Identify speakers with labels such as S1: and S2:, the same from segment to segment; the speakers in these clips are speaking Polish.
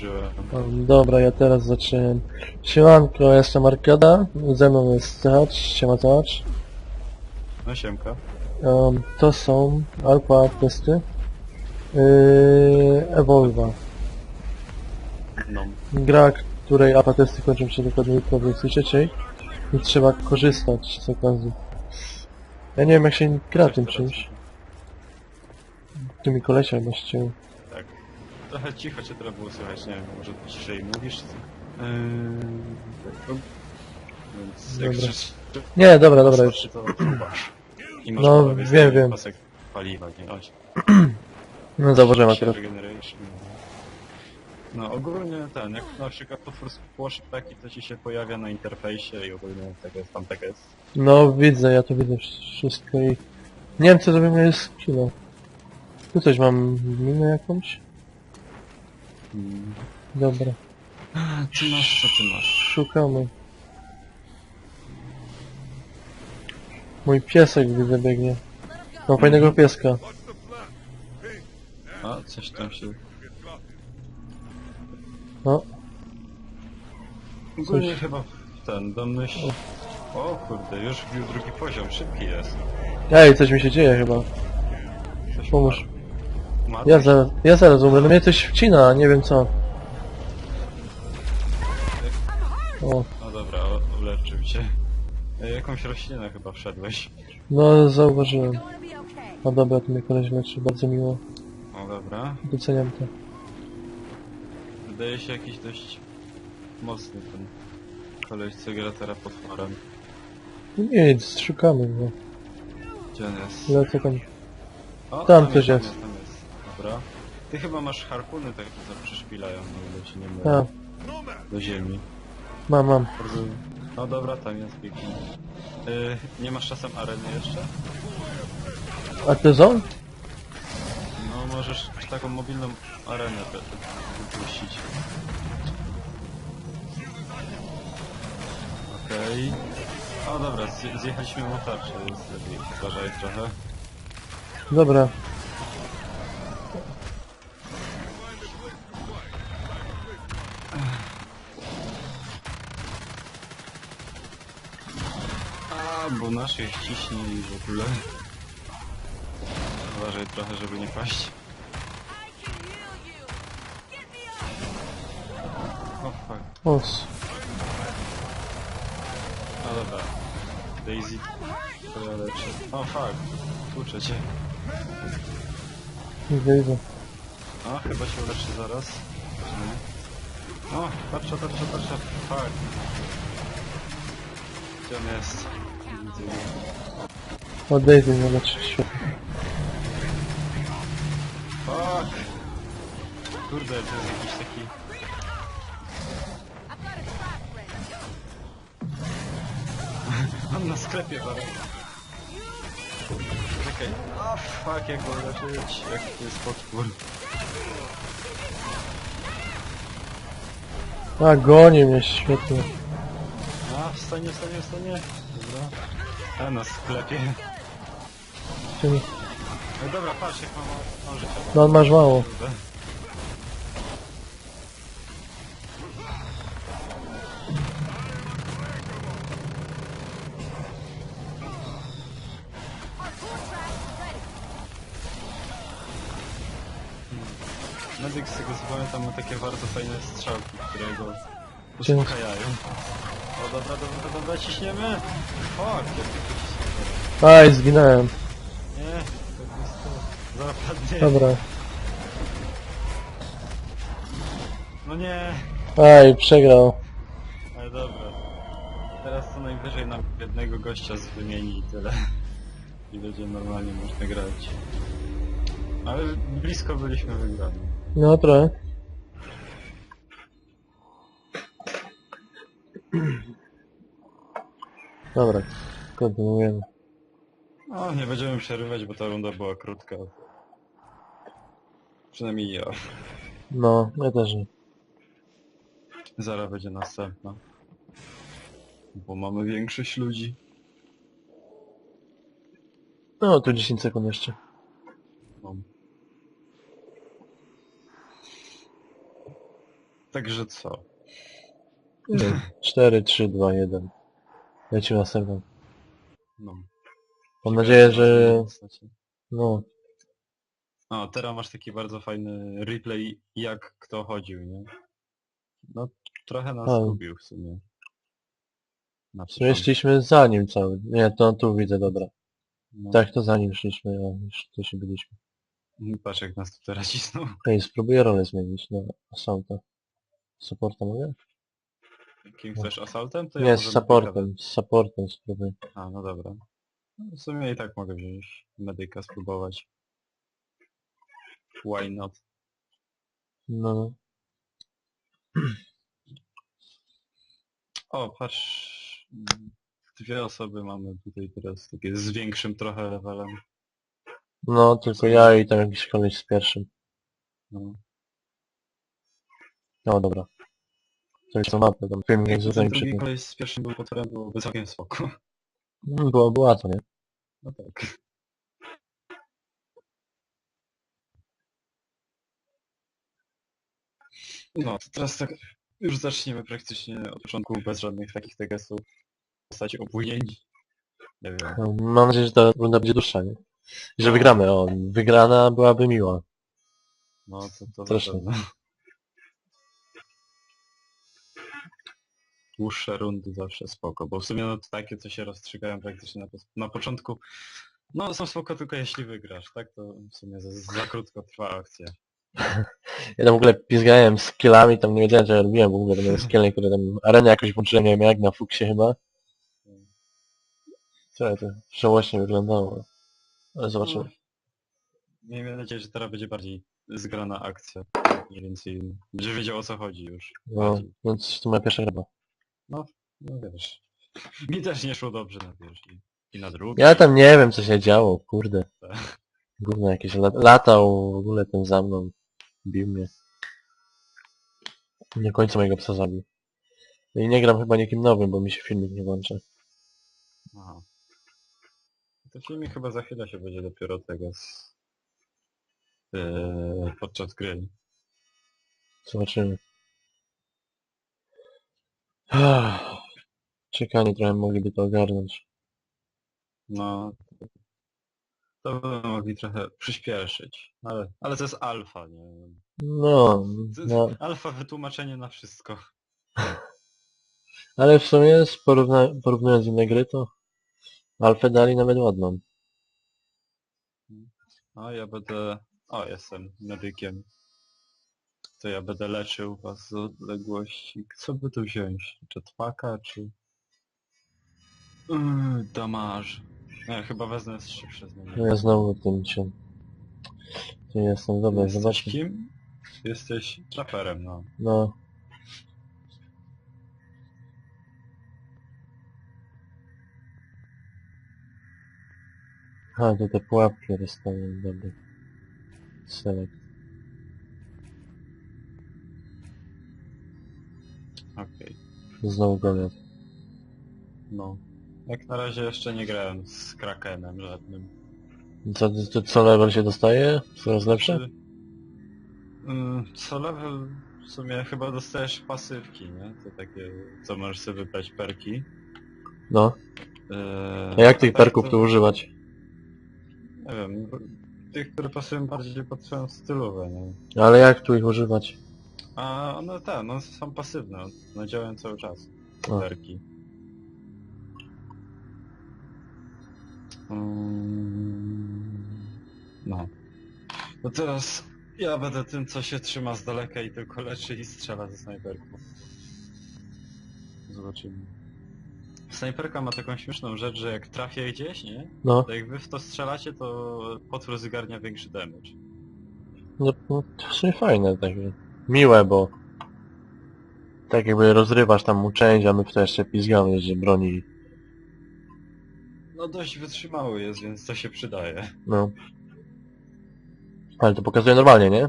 S1: włączyłem.
S2: Dobra, ja teraz zacząłem. Siemanko, jestem Arkada, ze mną jest Zacz, siema Zacz.
S1: No siemka.
S2: Um, to są alfa testy. Yy, Evolva.
S1: No.
S2: Gra, której alfa testy kończą się dokładnie jutro o 23 i trzeba korzystać z okazji. Ja nie wiem jak się gra tym czymś. Tu mi kolesia chyba ścięł.
S1: Tak. Trochę cicho cię teraz było słychać, nie wiem, może ciszej mówisz? co? Więc jak
S2: Dobra. Nie, dobra, dobra już.
S1: to. I masz
S2: No, wiem, wiem.
S1: pasek paliwa, nie? Oś.
S2: No zauważyłem akurat.
S1: Regeneration. No ogólnie ten, jak na przykład potwór spłoszy taki, to ci się pojawia na interfejsie i ogólnie tak jest, tam tak jest.
S2: No widzę, ja to widzę wszystko i... Nie wiem co zrobimy jest kilo. Tu coś mam minę jakąś? Dobra,
S1: Ty masz, co ty masz?
S2: szukamy. Mój piesek widzę biegnie. Mam fajnego pieska.
S1: A, coś tam się...
S2: No,
S1: Ogólnie chyba ten, domyśl... O kurde, już wbił drugi poziom, szybki jest.
S2: ej, coś mi się dzieje chyba.
S1: Coś
S2: Pomóż. Ja, za, ja zaraz no mnie coś wcina, nie wiem co. O,
S1: No dobra, o- uleczył cię. E, Jakąś roślinę chyba wszedłeś.
S2: no zauważyłem. No dobra, to mnie koleś leczy, bardzo miło.
S1: O dobra.
S2: Doceniam to.
S1: Wydaje się jakiś dość mocny ten koleś, co gra teraz potworem.
S2: Nic, szukamy go.
S1: Gdzie on jest?
S2: Lecę tam.
S1: O,
S2: Tam coś
S1: tam
S2: jest.
S1: Tam jest. Dobra. Ty chyba masz harpuny takie, co przyszpilają, no ile się nie
S2: A,
S1: mylę, do ziemi.
S2: mam, mam.
S1: No dobra, tam jest pięknie. Yy, nie masz czasem areny jeszcze?
S2: A to są?
S1: No możesz taką mobilną arenę wypuścić. Okej. O dobra, zje- zjechaliśmy mu tarczę, jest lepiej. Uważaj trochę.
S2: Dobra.
S1: A, bo naszych ciśnij w ogóle. Uważaj trochę, żeby nie paść. O fuck.
S2: Os.
S1: No dobra. Daisy. To leczę. O fuck. Tłuczę cię.
S2: Idę, idę.
S1: A, chyba się uleczy zaraz. Nie? O, tarcza, tarcza, tarcza. Fuck. Gdzie on jest? Go.
S2: Odejdę, nie leczy. Świetnie.
S1: Fuck! Kurde, to jest jakiś taki... On na sklepie bardzo. Czekaj. O fuck, jak go leczyć? Jak to jest potwór?
S2: A, goni mnie, świetnie.
S1: A, wstanie, wstanie, wstanie. A, na sklepie.
S2: Czyli-
S1: No dobra, patrz jak mam, mam życia.
S2: No, masz mało.
S1: Kurde. Medyk z tego co pamiętam ma takie bardzo fajne strzałki, które go uspokajają. O dobra, dobra, dobra, ciśniemy! Fuck, jak to ciśniemy.
S2: Aj, zginąłem.
S1: Nie, to jest to. Zapadnie.
S2: Dobra.
S1: No nie,
S2: Aj, przegrał.
S1: ale dobra. Teraz co najwyżej nam jednego gościa z wymieni i tyle. I będzie normalnie można grać. Ale blisko byliśmy wygrani.
S2: No, trochę. Dobra, kontynuujemy.
S1: No, nie będziemy przerywać, bo ta runda była krótka. Przynajmniej ja.
S2: No, ja też nie.
S1: Zaraz będzie następna. Bo mamy większość ludzi.
S2: No, tu 10 sekund jeszcze.
S1: No. Także co?
S2: 4, 3, 2, 1. Lecimy na serwer.
S1: No.
S2: Mam nadzieję, że... No,
S1: O, teraz masz taki bardzo fajny replay, jak kto chodził, nie? No, trochę nas
S2: A.
S1: zgubił w sumie. Na
S2: w sumie szliśmy za nim cały. Nie, to tu widzę, dobra.
S1: No.
S2: Tak, to za nim szliśmy, a już tu się byliśmy.
S1: Patrz jak nas tu teraz cisną.
S2: Ej, spróbuję rolę zmienić na assaulta. Supporta mogę?
S1: Kim chcesz assaultem? To ja
S2: Nie,
S1: może
S2: z supportem, z supportem spróbuję.
S1: medyka- A, no dobra. No, W sumie i tak mogę wziąć medyka, spróbować. Why not?
S2: No,
S1: O, patrz. Dwie osoby mamy tutaj teraz, takie z większym trochę levelem.
S2: no, tylko ja i tam jakiś koleś z pierwszym.
S1: No.
S2: No dobra. To jest to mapę, tam film Jak zupełnie
S1: ten drugi koleś z pierwszym był potworem, byłoby całkiem spoko.
S2: Mm, Było, była to, nie?
S1: No tak. No, to teraz tak już zaczniemy praktycznie od początku bez żadnych takich tegestów. W postaci opóźnień. Nie wiem.
S2: No, Mam nadzieję, że ta runda będzie dłuższa, nie? I że
S1: No.
S2: wygramy, o, wygrana byłaby miła.
S1: No to to
S2: Strasznie.
S1: na pewno. Dłuższe rundy zawsze spoko, bo w sumie no to takie, co się rozstrzygają praktycznie na, na początku, no są spoko tylko jeśli wygrasz, tak? To w sumie za, za krótko trwa akcja.
S2: Ja tam w ogóle pizgałem skillami, tam nie wiedziałem, co ja robiłem w ogóle, to miałem skille, które tam arenę jakoś włączyłem, nie wiem jak na fuksie chyba. Co to żałośnie wyglądało. Ale zobaczymy.
S1: No. Miejmy nadzieję, że teraz będzie bardziej zgrana akcja. Mniej więcej będzie wiedział o co chodzi już.
S2: No,
S1: bardziej.
S2: więc to moja pierwsza gra.
S1: No wiesz. Mi też nie szło dobrze na pierwszej. I na drugiej.
S2: Ja tam nie wiem, co się działo, kurde. Gówno jakieś lat latał w ogóle ten za mną. Bił mnie. Nie końca mojego psa zabił. I nie gram chyba nikim nowym, bo mi się filmik nie włącza.
S1: Aha. To filmik chyba za chwilę się będzie dopiero tego z... Yy, podczas gry.
S2: Zobaczymy. Czekanie trochę mogliby to ogarnąć.
S1: No... To by mogli trochę przyspieszyć. Ale, ale to jest alfa, nie?
S2: No,
S1: To jest
S2: no.
S1: Alfa wytłumaczenie na wszystko.
S2: Ale w sumie z porówna porównując inne gry to Alfę dali nawet ładną.
S1: No ja będę... O, jestem medykiem. To ja będę leczył was z odległości. Co by tu wziąć? Jetpacka, czy... Yy, damarz. Nie, chyba wezmę z szybsze zmienię.
S2: ja znowu tym się... Tu jestem, dobra,
S1: Jesteś
S2: zobaczmy.
S1: kim? Jesteś traperem, no.
S2: No. A, to te pułapki rozstawiam, dobra. Select.
S1: Okej.
S2: Znowu gonię.
S1: No. Jak na razie jeszcze nie grałem z Krakenem żadnym.
S2: Co, to, co level się dostaje? Coraz lepsze?
S1: Czy- Mm, Co level w sumie chyba dostajesz pasywki, nie? To takie, co możesz sobie wybrać perki.
S2: No.
S1: Eee,
S2: A jak tych
S1: tak
S2: perków
S1: to-
S2: tu używać?
S1: Nie wiem, tych, które pasują bardziej pod twoją stylówę, nie?
S2: Ale jak tu ich używać?
S1: A one te, no są pasywne, no działają cały czas.
S2: A.
S1: Perki. Mm, No. No teraz ja będę tym, co się trzyma z daleka i tylko leczy i strzela ze snajperką. Zobaczymy. Snajperka ma taką śmieszną rzecz, że jak trafię gdzieś, nie?
S2: No.
S1: To jak wy w to strzelacie, to potwór zgarnia większy damage.
S2: No, no to w sumie fajne, takie miłe, bo tak jakby rozrywasz tam mu część, a my to jeszcze pizgamy, że broni,
S1: No dość wytrzymały jest, więc to się przydaje.
S2: no. Ale to pokazuje normalnie, nie?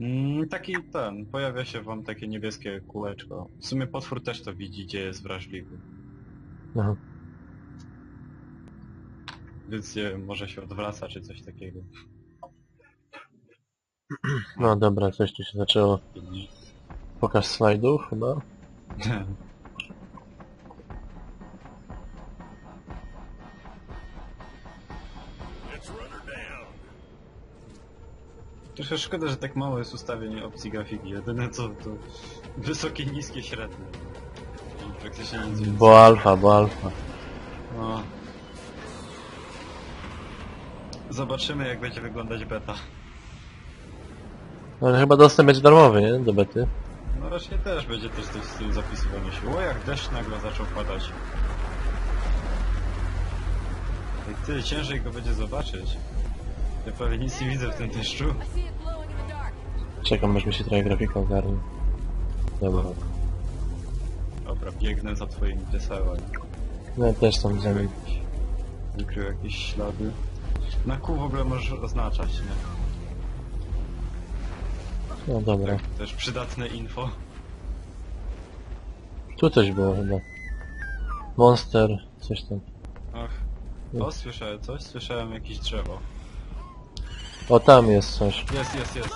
S1: Mm, taki ten, pojawia się wam takie niebieskie kółeczko. W sumie potwór też to widzi, gdzie jest wrażliwy.
S2: Aha.
S1: Więc nie wiem, może się odwraca czy coś takiego.
S2: No dobra, coś tu się zaczęło. Pokaż slajdów chyba.
S1: Trochę szkoda, że tak mało jest ustawień opcji grafiki. Jedyne co to wysokie, niskie, średnie. I praktycznie nic więcej.
S2: Bo alfa, bo alfa.
S1: No. Zobaczymy jak będzie wyglądać beta.
S2: No ale chyba dostęp będzie darmowy, nie? Do bety.
S1: No raczej też będzie też coś z tym zapisywanie się. O jak deszcz nagle zaczął padać. Ej ty, ciężej go będzie zobaczyć. Ja prawie nic nie widzę w tym deszczu.
S3: I.
S2: Czekam, aż mi się trochę grafika ogarnie. Dobra.
S1: Dobra, biegnę za twoimi piesełami.
S2: No ja też tam nim.
S1: Wykrył jakieś ślady. Na kół w ogóle możesz oznaczać, nie?
S2: No dobra.
S1: Też przydatne info.
S2: Tu coś było chyba. Monster, coś tam.
S1: Ach. O, słyszałem coś? Słyszałem jakieś drzewo.
S2: O, tam jest coś.
S1: Jest, jest, jest.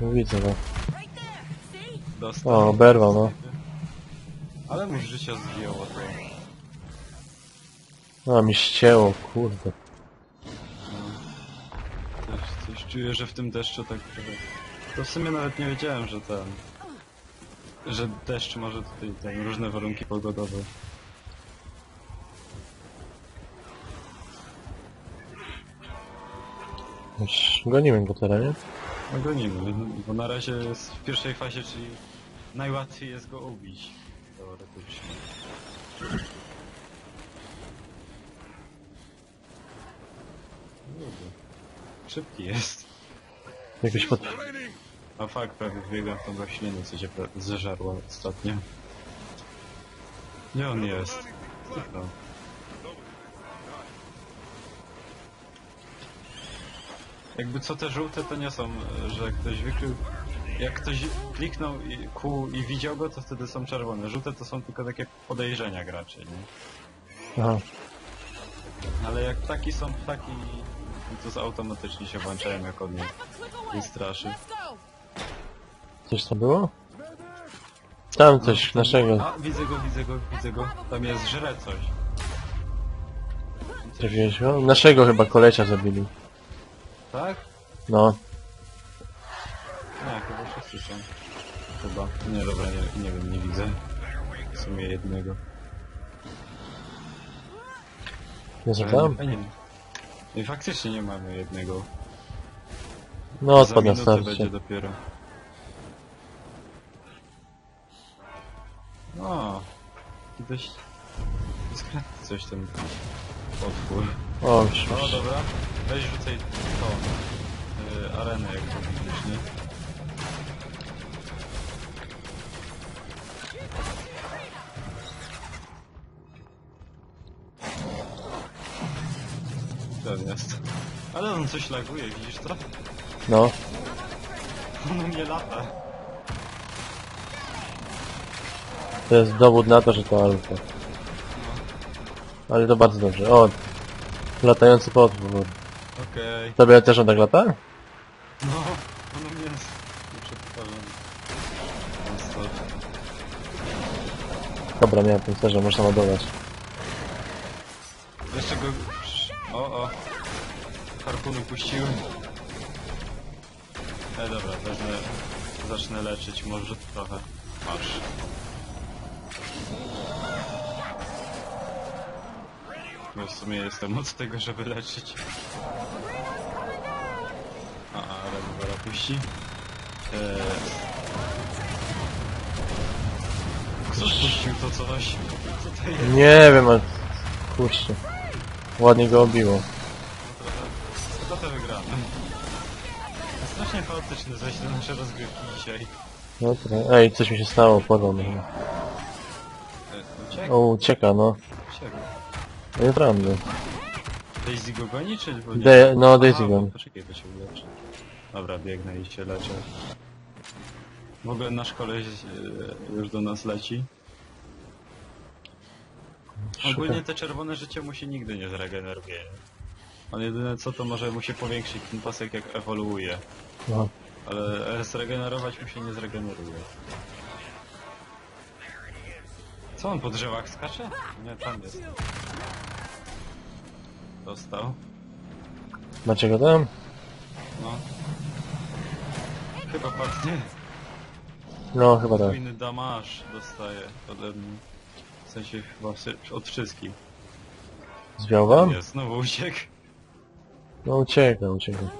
S2: No, Widzę go.
S3: See?
S1: Dostał.
S2: O, oberwał, no.
S1: Ale mu życia zdjęło to.
S2: A, mi ścięło, kurde.
S1: Coś, coś czuję, że w tym deszczu tak trochę... To w sumie nawet nie wiedziałem, że ten... Że deszcz może tutaj ten różne warunki pogodowe.
S2: Już gonimy go teraz, nie?
S1: No gonimy, bo na razie jest w pierwszej fazie, czyli najłatwiej jest go ubić. Teoretycznie. Szybki jest.
S2: Jakoś pod...
S1: A fakt, prawie wbiegam w tą roślinę, co cię pra- ostatnio. Gdzie on jest? Zniknął. Jakby co te żółte to nie są, e, że ktoś wykrył... Jak ktoś kliknął i, kół i widział go, to wtedy są czerwone. Żółte to są tylko takie podejrzenia graczy, nie?
S2: Aha.
S1: Ale jak ptaki są ptaki, to z automatycznie się włączają jak on je
S3: Half a click away.
S1: nie straszy.
S3: Let's go.
S2: Coś tam było? Tam coś naszego.
S1: A, widzę go, widzę go, widzę go. Tam jest żre coś.
S2: Trafiłeś go? Naszego chyba kolesia zabili.
S1: Tak?
S2: No.
S1: Nie, chyba wszyscy są. Chyba. Nie, dobra, nie, nie wiem, nie widzę. W sumie jednego.
S2: Jest
S1: Ale nie, nie. I faktycznie nie mamy jednego.
S2: No,
S1: Za
S2: odpadł na
S1: minutę
S2: starcie.
S1: będzie dopiero. O, dość dyskretny coś ten potwór.
S2: O, już,
S1: No
S2: już.
S1: dobra, weź rzucaj tą y, arenę jak to widzisz, nie? On coś laguje, widzisz to?
S2: No.
S1: On nie lata.
S2: To jest dowód na to, że to alfa. Ale to bardzo dobrze. O, latający potwór.
S1: Okej.
S2: Tobie też on tak lata?
S1: No, ono mnie jest.
S2: Dobra, miałem pancerze, można ładować.
S1: Jeszcze go... O, o. Harpuny puściłem. E, dobra, wezmę... Zacznę leczyć może trochę. Masz. Bo w sumie jestem od tego, żeby leczyć. A, a, rewolwera puści. Eee... Kto puścił to coś? Co to jest?
S2: Nie wiem, ale... Kurczę. Ładnie go obiło.
S1: Kto to wygramy? Strasznie chaotyczne zejście na nasze rozgrywki dzisiaj.
S2: No trochę. Ej, coś mi się stało, podał mnie.
S1: Uciekł?
S2: O, ucieka, no.
S1: Uciekł.
S2: Nieprawda.
S1: Daisy go goni, czy... bo nie-
S2: De no, Daisy
S1: bo-
S2: goni.
S1: Poczekaj, to się uleczy. Dobra, biegnę i się leczę. W ogóle nasz koleś e, już do nas leci. Ogólnie te czerwone życie mu się nigdy nie zregeneruje. On jedyne co to może mu się powiększyć ten pasek jak ewoluuje.
S2: No.
S1: Ale zregenerować mu się nie zregeneruje. Co on po drzewach skacze? Nie, tam jest. Dostał.
S2: Macie go tam?
S1: No. Chyba padnie.
S2: No, chyba tak.
S1: Podwójny damaż dostaje ode mnie. W sensie chyba od wszystkich.
S2: Zwiał wam?
S1: Jest, znowu uciekł.
S2: No ucieka, ucieka.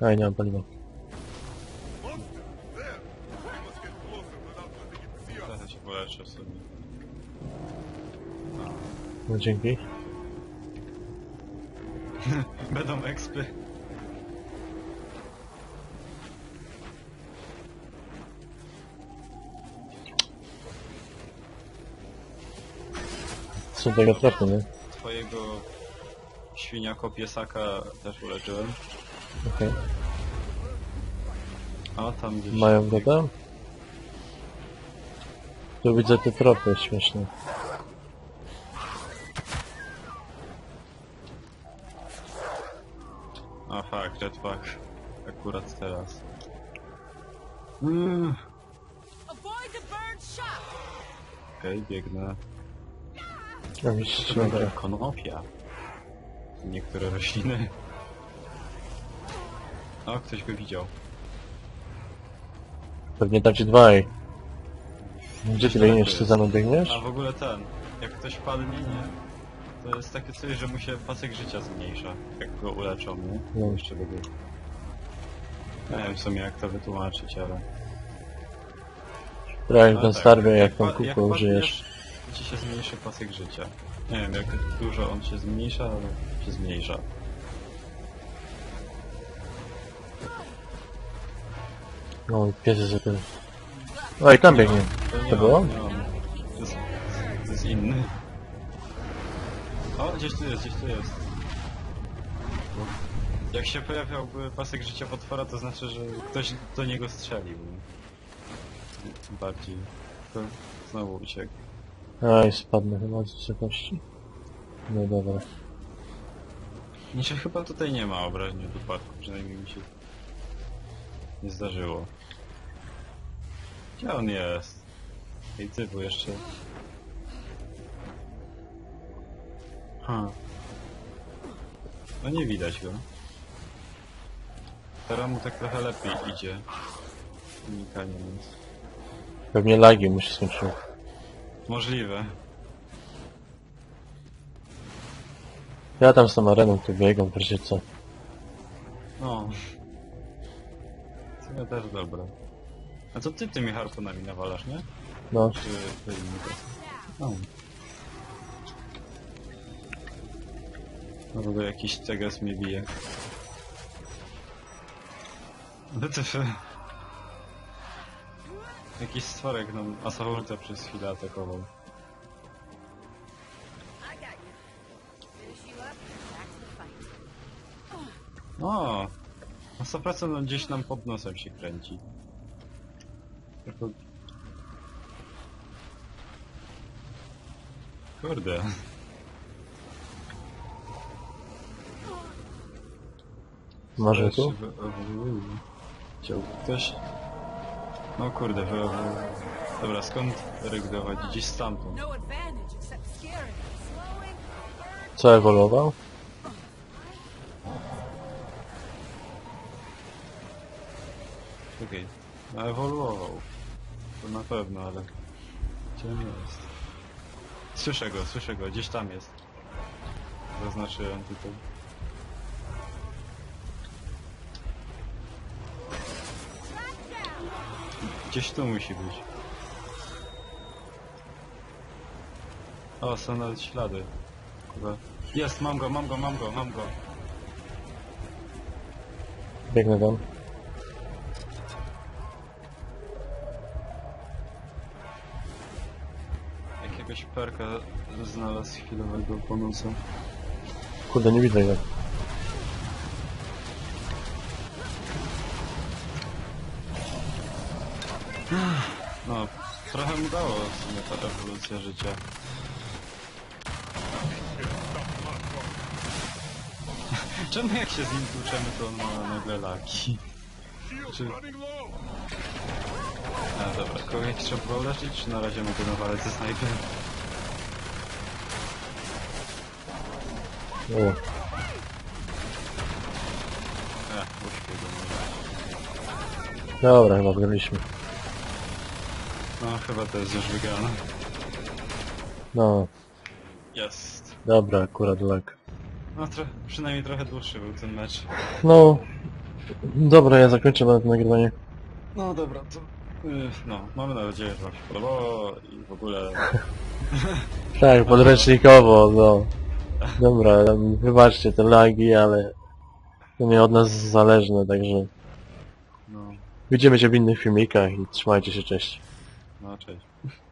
S2: Aj, nie mam paliwa.
S1: Trochę się sobie.
S2: No dzięki.
S1: Będą expy.
S2: Są tego trafy, nie?
S1: Twojego świniako piesaka też uleczyłem.
S2: Okej.
S1: A tam gdzieś...
S2: Mają go tam? Tu widzę te tropy śmieszne.
S1: A fakt, jetpack. Akurat teraz. Mm,
S3: Avoid the bird shot.
S1: Okej, biegnę. To
S2: dobra.
S1: konopia. Niektóre rośliny. O, ktoś go widział.
S2: Pewnie tam ci dwaj. Gdzie ty biegniesz? Ty za mną biegniesz?
S1: A w ogóle ten, jak ktoś padnie, nie? To jest takie coś, że mu się pasek życia zmniejsza, jak go uleczą, nie?
S2: No.
S1: Jeszcze tego... Nie wiem w sumie jak to wytłumaczyć, ale...
S2: Jak
S1: No
S2: ten
S1: tak,
S2: starby, jak
S1: jak
S2: kupę użyjesz.
S1: Ci się zmniejszy pasek życia. Nie wiem jak dużo on się zmniejsza, ale się zmniejsza.
S2: No, pies za tym. Oj, tam biegnie.
S1: nie
S2: To
S1: mam,
S2: było?
S1: Nie mam. To jest, to jest inny. O, gdzieś tu jest, gdzieś tu jest. Jak się pojawiałby pasek życia potwora, to znaczy, że ktoś do niego strzelił. Bardziej. To znowu uciekł.
S2: Aj, spadnę chyba z wysokości. No dobra.
S1: Niczy chyba tutaj nie ma obraźni od upadku, przynajmniej mi się nie zdarzyło. Gdzie on jest? Ej ty, bo jeszcze... Ha. No nie widać go. Teraz mu tak trochę lepiej idzie. Unikanie nas.
S2: Pewnie lagi mu się skończyły.
S1: Możliwe.
S2: Ja tam z tą areną tu biegam, proszę co.
S1: No. Sumie też dobra. A co ty tymi harpunami nawalasz, nie?
S2: No,
S1: Czy to to? No. No ogóle jakiś teges mnie bije. WTF. Jakiś stworek nam Asaurta przez chwilę atakował. O! Na 100% on gdzieś nam pod nosem się kręci. Tylko... Kurde.
S2: może tu?
S1: Chciał ktoś... No kurde, wy... Dobra, skąd ryk dochodzi? Gdzieś stamtąd.
S3: No.
S2: Co ewoluował?
S1: Okej. No ewoluował. To na pewno, ale... Gdzie on jest? Słyszę go, słyszę go, gdzieś tam jest. Zaznaczyłem tutaj. Gdzieś tu musi być. O, są nawet ślady. Chyba. Jest, mam go, mam go, mam go, mam go.
S2: Biegnę tam.
S1: Jakiegoś perka znalazł chwilowego bonusa.
S2: Kurde, nie widzę go.
S1: Trochę mu dało w sumie ta ewolucja życia. Czemu jak się z nim tłuczemy, to on ma nagle laki? Czy... A dobra, kogoś trzeba było leczyć, czy na razie mogę nawalać ze snajperem?
S2: O,
S1: A, uśpię go może.
S2: dobra, chyba wygraliśmy.
S1: No, chyba to jest już wygrane.
S2: No,
S1: Jest.
S2: dobra, akurat lek.
S1: No, tro przynajmniej trochę dłuższy był ten mecz.
S2: No, dobra, ja zakończę na to nagrywanie.
S1: No dobra, to... y, No, mamy nadzieję, że wam się podobało i w ogóle...
S2: Tak, podręcznikowo, no. Dobra, wybaczcie te lagi, ale to nie od nas zależne, także
S1: No,
S2: widzimy się w innych filmikach i trzymajcie się, cześć.
S1: No cześć.